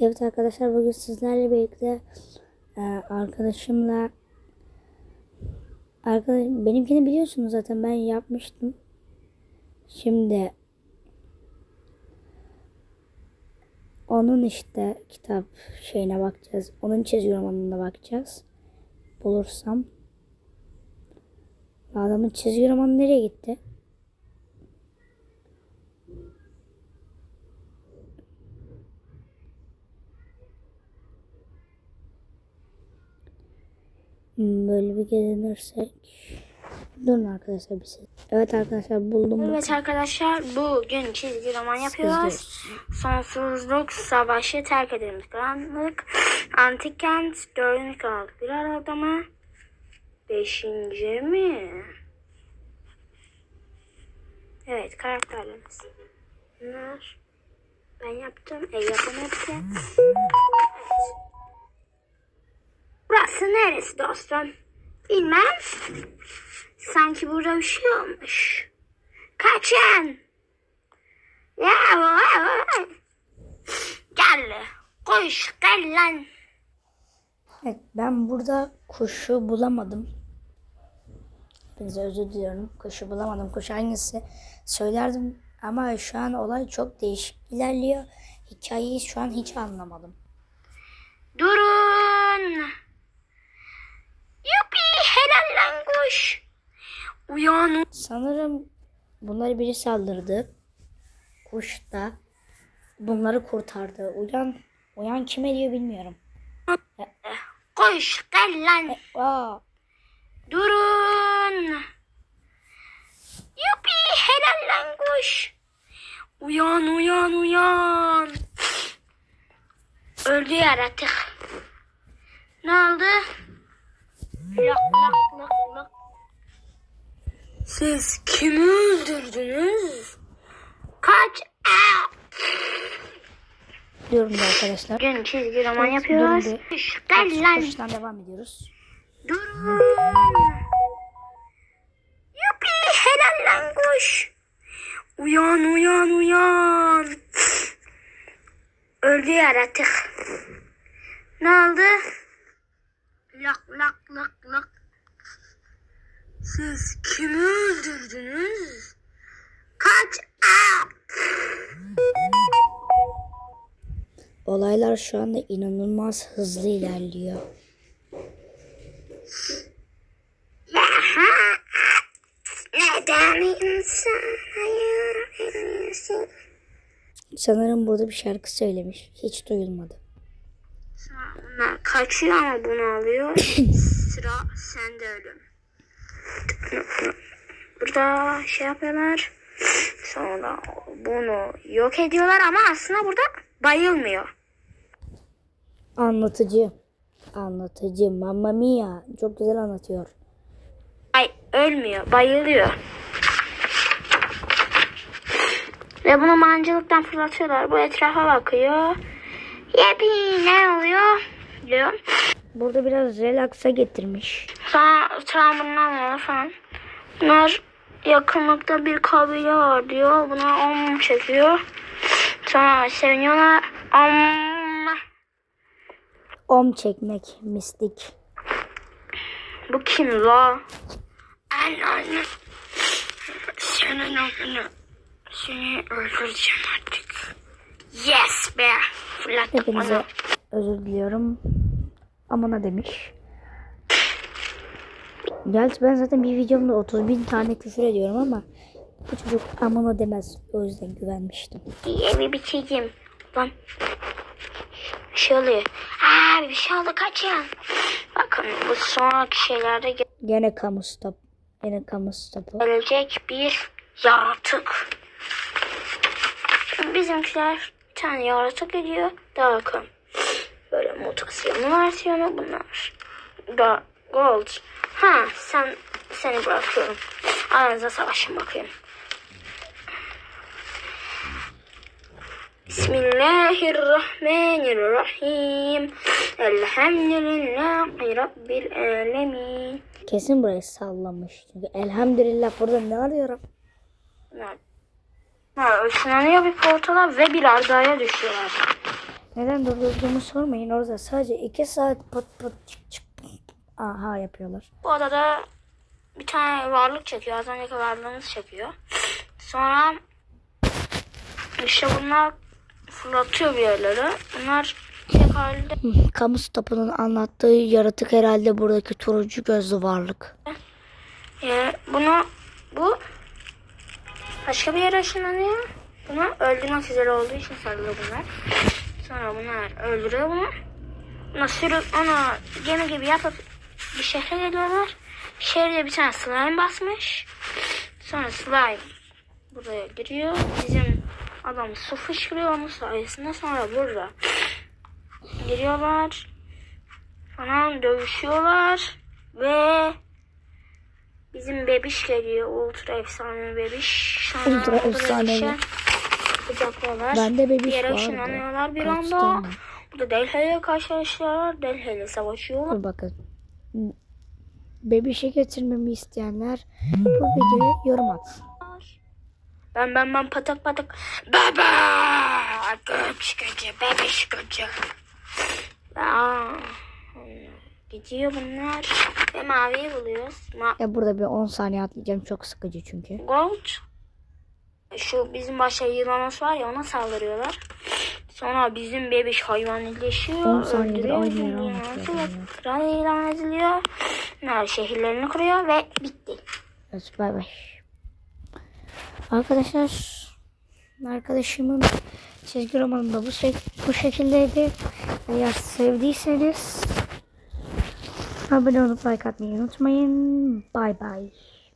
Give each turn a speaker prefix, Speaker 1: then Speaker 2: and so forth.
Speaker 1: Evet arkadaşlar bugün sizlerle birlikte e, arkadaşımla arkadaş benimkini biliyorsunuz zaten ben yapmıştım. Şimdi onun işte kitap şeyine bakacağız. Onun çizgi romanına bakacağız. Bulursam. Adamın çizgi romanı nereye gitti? Böyle bir gezinirsek. Durun arkadaşlar bir şey. Evet arkadaşlar buldum.
Speaker 2: Evet arkadaşlar bugün çizgi roman yapıyoruz. Sonsuzluk savaşı terk edilmiş karanlık. Antik kent dördüncü kral bir arada mı? Beşinci mi? Evet karakterlerimiz. Bunlar ben yaptım. El yapımı hepsi. Evet. Burası neresi dostum? Bilmem. Sanki burada bir şey olmuş. Kaçın. Ya Gel. Koş gel lan.
Speaker 1: Evet ben burada kuşu bulamadım. Hepinize özür diliyorum. Kuşu bulamadım. Kuş hangisi söylerdim. Ama şu an olay çok değişik ilerliyor. Hikayeyi şu an hiç anlamadım.
Speaker 2: Durun. Lan kuş. Uyan.
Speaker 1: Sanırım bunları biri saldırdı. Kuş da bunları kurtardı. Uyan, uyan kime diyor bilmiyorum.
Speaker 2: Koş gel lan.
Speaker 1: Aa,
Speaker 2: Durun. Yupi helal lan kuş. Uyan uyan uyan. Öldü yaratık. Ne oldu? Lak lak lak lak. Siz kimi öldürdünüz? Kaç.
Speaker 1: Diyorum da arkadaşlar.
Speaker 2: Bugün çizgi roman yapıyoruz. Gel lan.
Speaker 1: Baştan devam ediyoruz.
Speaker 2: Durun. Yupi helal lan kuş. Uyan uyan uyan. Öldü yaratık. Ne oldu? Lak lak lak
Speaker 1: Olaylar şu anda inanılmaz hızlı ilerliyor. Sanırım burada bir şarkı söylemiş. Hiç duyulmadı.
Speaker 2: Bunlar kaçıyor ama bunu alıyor. Sıra sende ölüm. Burada şey yapıyorlar. Sonra bunu yok ediyorlar ama aslında burada bayılmıyor.
Speaker 1: Anlatıcı. Anlatıcı. Mamma mia. Çok güzel anlatıyor.
Speaker 2: Ay ölmüyor, bayılıyor. Ve bunu mancılıktan fırlatıyorlar. Bu etrafa bakıyor. Yepi ne oluyor? Diyor.
Speaker 1: Burada biraz relaxa getirmiş.
Speaker 2: Sonra travmanın alıyorlar falan. Bunlar yakınlıkta bir kabile var diyor. Buna om çekiyor. Sonra seviniyorlar. Om.
Speaker 1: Om çekmek. Mistik.
Speaker 2: Bu kim la? Anneanne. Senin adını. Seni öldüreceğim artık. Yes be. Fırlattım
Speaker 1: Hepinize
Speaker 2: onu.
Speaker 1: özür diliyorum. Amına demiş. Gerçi ben zaten bir videomda 30 bin tane küfür ediyorum ama bu çocuk amına demez. O yüzden güvenmiştim.
Speaker 2: Evi bitirdim. Lan. Bir şey. Aa bir şey oldu kaçın. Bakın bu sonraki şeylerde ge-
Speaker 1: Gene kamu stop. Gene kamu stopu.
Speaker 2: gelecek bir yaratık. Şimdi bizimkiler bir tane yaratık ediyor. Daha bakın. Böyle mutasyonu versiyonu bunlar. Da gold. Ha sen seni bırakıyorum. Aranızda savaşın bakayım. Bismillahirrahmanirrahim. Elhamdülillahi Rabbil alemin.
Speaker 1: Kesin burayı sallamış. Çünkü elhamdülillah burada ne arıyorum?
Speaker 2: Ha, ışınlanıyor bir portala ve bir ardaya düşüyorlar.
Speaker 1: Neden durdurduğumu sormayın. Orada sadece iki saat pıt pıt çık çık aha yapıyorlar.
Speaker 2: Bu adada bir tane varlık çekiyor. Az önceki varlığımız çekiyor. Sonra işte bunlar fırlatıyor bir yerlere. Bunlar tek halde
Speaker 1: Kamu stopunun anlattığı yaratık herhalde buradaki turuncu gözlü varlık.
Speaker 2: e, bunu bu başka bir yere ışınlanıyor. Bunu öldürmek üzere olduğu için sarılıyor bunlar. Sonra bunlar öldürüyor bunu. Ona sürüp onu gemi gibi yapıp bir şehre geliyorlar. Şehirde bir tane slime basmış. Sonra slime buraya giriyor. Bizim adam su fışkırıyor onun sayesinde. Sonra burada giriyorlar. Falan dövüşüyorlar. Ve bizim bebiş geliyor. Ultra efsane bebiş. Sonra
Speaker 1: Ultra
Speaker 2: bu bebişe Kucaklıyorlar.
Speaker 1: Bende bebiş
Speaker 2: bir yere ışınlanıyorlar bir
Speaker 1: Kaç
Speaker 2: anda.
Speaker 1: tane?
Speaker 2: Burada Delhi ile karşılaşıyorlar. Delhi ile savaşıyorlar.
Speaker 1: Dur bakın. Bebişe getirmemi isteyenler bu videoya yorum atsın.
Speaker 2: Ben ben ben patak patak. Baba! Göç gücü, bebiş gücü. Aa, gidiyor bunlar. Ve maviyi buluyoruz. Ma
Speaker 1: Ya burada bir 10 saniye atlayacağım çok sıkıcı çünkü.
Speaker 2: Gold. Şu bizim başta yılanımız var ya ona saldırıyorlar. Sonra bizim bebiş hayvanileşiyor.
Speaker 1: 10 saniyedir aynı ya.
Speaker 2: Kral ilan ediliyor. Şehirlerini kuruyor ve bitti.
Speaker 1: Evet bay bay. Arkadaşlar arkadaşımın çizgi romanı da bu, şek- bu şekildeydi. Eğer sevdiyseniz abone olup like atmayı unutmayın. Bay bay.